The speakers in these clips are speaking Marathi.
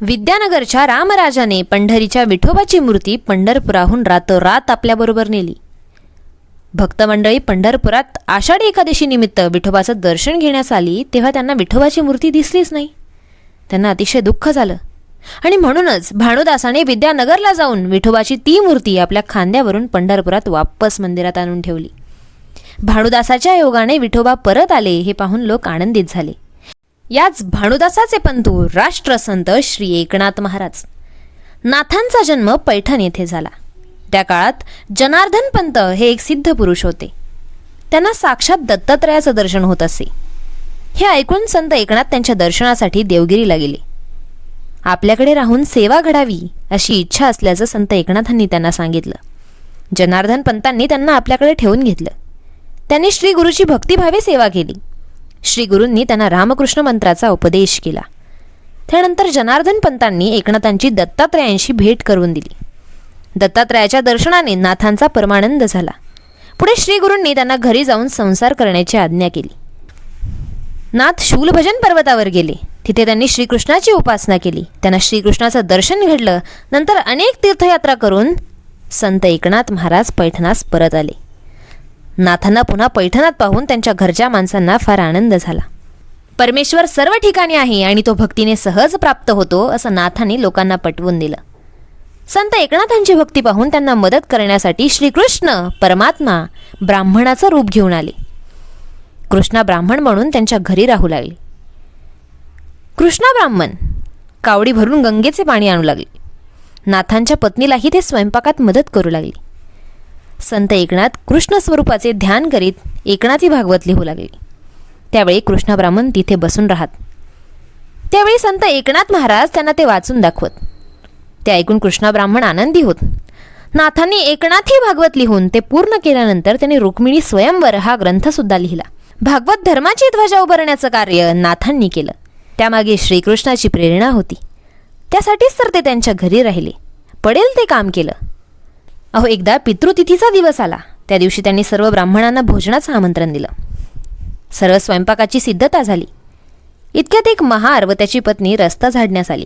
विद्यानगरच्या रामराजाने पंढरीच्या विठोबाची मूर्ती पंढरपुराहून रातोरात आपल्याबरोबर नेली. भक्तमंडळी पंढरपुरात आषाढी एकादशी निमित्त विठोबाचं दर्शन घेण्यास आली तेव्हा त्यांना विठोबाची मूर्ती दिसलीच नाही. त्यांना अतिशय दुःख झालं. आणि म्हणूनच भानुदासाने विद्यानगरला जाऊन विठोबाची ती मूर्ती आपल्या खांद्यावरून पंढरपुरात वापस मंदिरात आणून ठेवली. भानुदासाच्या योगाने विठोबा परत आले हे पाहून लोक आनंदित झाले. याच भानुदासाचे पंतू राष्ट्रसंत श्री एकनाथ महाराज. नाथांचा जन्म पैठण येथे झाला. त्या काळात जनार्दन पंत हे एक सिद्ध पुरुष होते. त्यांना साक्षात दत्तात्रयाचं दर्शन होत असे. हे ऐकून संत एकनाथ त्यांच्या दर्शनासाठी देवगिरीला गेले. आपल्याकडे राहून सेवा घडावी अशी इच्छा असल्याचं संत एकनाथांनी त्यांना सांगितलं. जनार्दन पंतांनी त्यांना आपल्याकडे ठेवून घेतलं. त्यांनी श्री गुरुची भक्तिभावे सेवा केली. श्री गुरूंनी त्यांना रामकृष्ण मंत्राचा उपदेश केला. त्यानंतर जनार्दन पंतांनी एकनाथांची दत्तात्रयांशी भेट करून दिली. दत्तात्रयाच्या दर्शनाने नाथांचा परमानंद झाला. पुढे श्री गुरूंनी त्यांना घरी जाऊन संसार करण्याची आज्ञा केली. नाथ शूलभजन पर्वतावर गेले. तिथे त्यांनी श्रीकृष्णाची उपासना केली. त्यांना श्रीकृष्णाचं दर्शन घडलं. नंतर अनेक तीर्थयात्रा करून संत एकनाथ महाराज पैठणास परत आले. नाथांना पुन्हा पैठणात पाहून त्यांच्या घरच्या माणसांना फार आनंद झाला. परमेश्वर सर्व ठिकाणी आहे आणि तो भक्तीने सहज प्राप्त होतो असं नाथांनी लोकांना पटवून दिलं. संत एकनाथांची भक्ती पाहून त्यांना मदत करण्यासाठी श्रीकृष्ण परमात्मा ब्राह्मणाचं रूप घेऊन आले. कृष्णा ब्राह्मण म्हणून त्यांच्या घरी राहू लागले. कृष्णा ब्राह्मण कावडी भरून गंगेचे पाणी आणू लागले. नाथांच्या पत्नीलाही ते स्वयंपाकात मदत करू लागली. संत एकनाथ कृष्ण स्वरूपाचे ध्यान करीत एकनाथी भागवत लिहू लागली. त्यावेळी कृष्णा ब्राह्मण तिथे बसून राहत. त्यावेळी संत एकनाथ महाराज त्यांना ते वाचून दाखवत. ते ऐकून कृष्णा ब्राह्मण आनंदी होत. नाथांनी एकनाथी भागवत लिहून ते पूर्ण केल्यानंतर त्यांनी रुक्मिणी स्वयंवर हा ग्रंथसुद्धा लिहिला. भागवत धर्माची ध्वजा उभारण्याचं कार्य नाथांनी केलं. त्यामागे श्रीकृष्णाची प्रेरणा होती. त्यासाठीच तर ते त्यांच्या घरी राहिले. पडेल ते काम केलं. अहो एकदा पितृतिथीचा दिवस आला. त्या दिवशी त्यांनी सर्व ब्राह्मणांना भोजनाचं आमंत्रण दिलं. सर्व स्वयंपाकाची सिद्धता झाली. इतक्यात एक महार व त्याची पत्नी रस्ता झाडण्यास आली.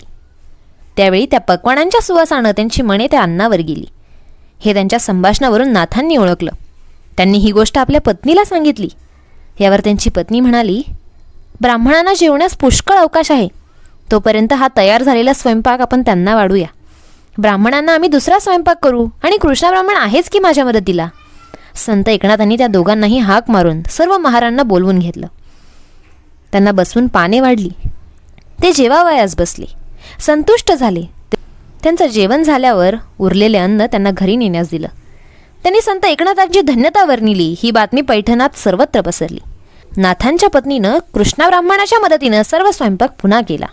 त्यावेळी त्या पकवानांच्या सुवासानं त्यांची मने त्या अन्नावर गेली. हे त्यांच्या संभाषणावरून नाथांनी ओळखलं. त्यांनी ही गोष्ट आपल्या पत्नीला सांगितली. यावर त्यांची पत्नी म्हणाली ब्राह्मणांना जेवण्यास पुष्कळ अवकाश आहे. तोपर्यंत हा तयार झालेला स्वयंपाक आपण त्यांना वाढूया. ब्राह्मणांना आम्ही दुसरा स्वयंपाक करू आणि कृष्णा ब्राह्मण आहेच की माझ्या मदतीला? संत एकनाथांनी त्या दोघांनाही हाक मारून सर्व महारांना बोलवून घेतलं. त्यांना बसवून पाने वाढली. ते जेवावयास बसले. संतुष्ट झाले. त्यांचं जेवण झाल्यावर उरलेले अन्न त्यांना घरी नेण्यास दिलं. त्यांनी संत एकनाथांची धन्यता वर्णिली. ही बातमी पैठणात सर्वत्र पसरली. नाथांच्या पत्नीनं कृष्णा ब्राह्मणाच्या मदतीनं सर्व स्वयंपाक पुन्हा केला.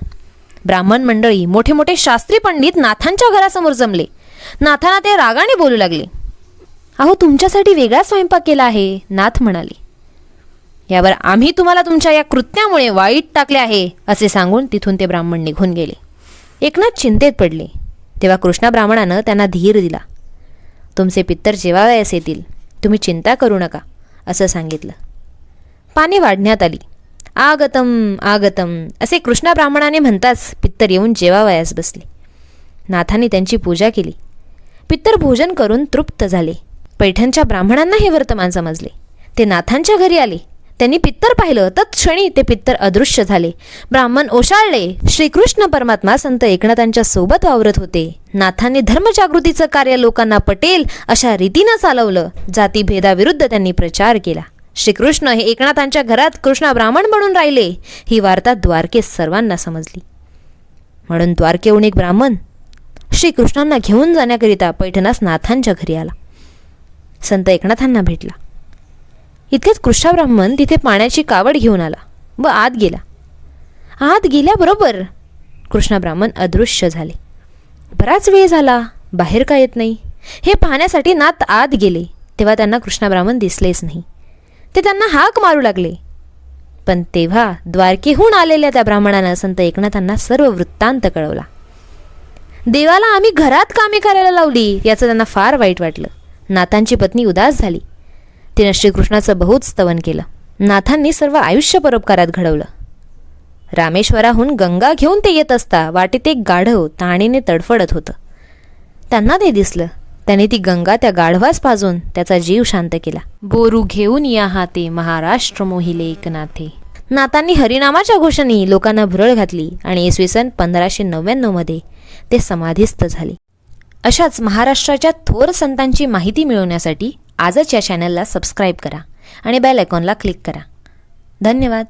ब्राह्मण मंडळी मोठे मोठे शास्त्री पंडित नाथांच्या घरासमोर जमले. नाथांना ते रागाने बोलू लागले. अहो तुमच्यासाठी वेगळा स्वयंपाक केला आहे नाथ म्हणाले. यावर आम्ही तुम्हाला तुमच्या या कृत्यामुळे वाईट टाकले आहे असे सांगून तिथून ते ब्राह्मण निघून गेले. एकनाथ चिंतेत पडले. तेव्हा कृष्णा ब्राह्मणानं त्यांना धीर दिला. तुमचे पित्तर जेवावयास येतील तुम्ही चिंता करू नका असं सांगितलं. पाने वाढण्यात आली. आगतम आगतम. असे कृष्णा ब्राह्मणाने म्हणताच पित्तर येऊन जेवावयास बसले. नाथांनी त्यांची पूजा केली. पित्तर भोजन करून तृप्त झाले. पैठणच्या ब्राह्मणांना हे वर्तमान समजले. ते नाथांच्या घरी आले. त्यांनी पित्तर पाहिलं. तत्क्षणी ते पित्तर अदृश्य झाले. ब्राह्मण ओशाळले. श्रीकृष्ण परमात्मा संत एकनाथांच्या सोबत वावरत होते. नाथांनी धर्मजागृतीचं कार्य लोकांना पटेल अशा रीतीनं चालवलं. जातीभेदाविरुद्ध त्यांनी प्रचार केला. श्रीकृष्ण हे एकनाथांच्या घरात कृष्णा ब्राह्मण म्हणून राहिले. ही वार्ता द्वारकेस सर्वांना समजली. म्हणून द्वारकेहून एक ब्राह्मण श्रीकृष्णांना घेऊन जाण्याकरिता पैठणास नाथांच्या घरी आला. संत एकनाथांना भेटला. इतक्यात कृष्णा ब्राह्मण तिथे पाण्याची कावड घेऊन आला व आत गेला. आत गेल्याबरोबर कृष्णा ब्राह्मण अदृश्य झाले. बराच वेळ झाला बाहेर का येत नाही? हे पाहण्यासाठी नाथ आत गेले तेव्हा त्यांना कृष्णा ब्राह्मण दिसलेच नाही. ते त्यांना हाक मारू लागले. पण तेव्हा द्वारकेहून आलेल्या त्या ब्राह्मणानं संत एकनाथांना सर्व वृत्तांत कळवला. देवाला आम्ही घरात कामे करायला लावली याचं त्यांना फार वाईट वाटलं. नाथांची पत्नी उदास झाली. तिनं श्रीकृष्णाचं बहुत स्तवन केलं. नाथांनी सर्व आयुष्य परोपकारात घडवलं. रामेश्वराहून गंगा घेऊन ते येत असता वाटेत एक गाढव ताणीने तडफडत होतं. त्यांना ते दिसलं. त्याने ती गंगा त्या गाढवास पाजून त्याचा जीव शांत केला. बोरू घेऊन या हाते महाराष्ट्र मोहिले एकनाथे. नातांनी हरिनामाच्या घोषणी लोकांना भुरळ घातली आणि इसवी सन पंधराशे नव्याण्णवमध्ये ते समाधीस्थ झाले. अशाच महाराष्ट्राच्या थोर संतांची माहिती मिळवण्यासाठी आजच या चॅनलला सबस्क्राईब करा आणि बेल आयकॉनला क्लिक करा. धन्यवाद.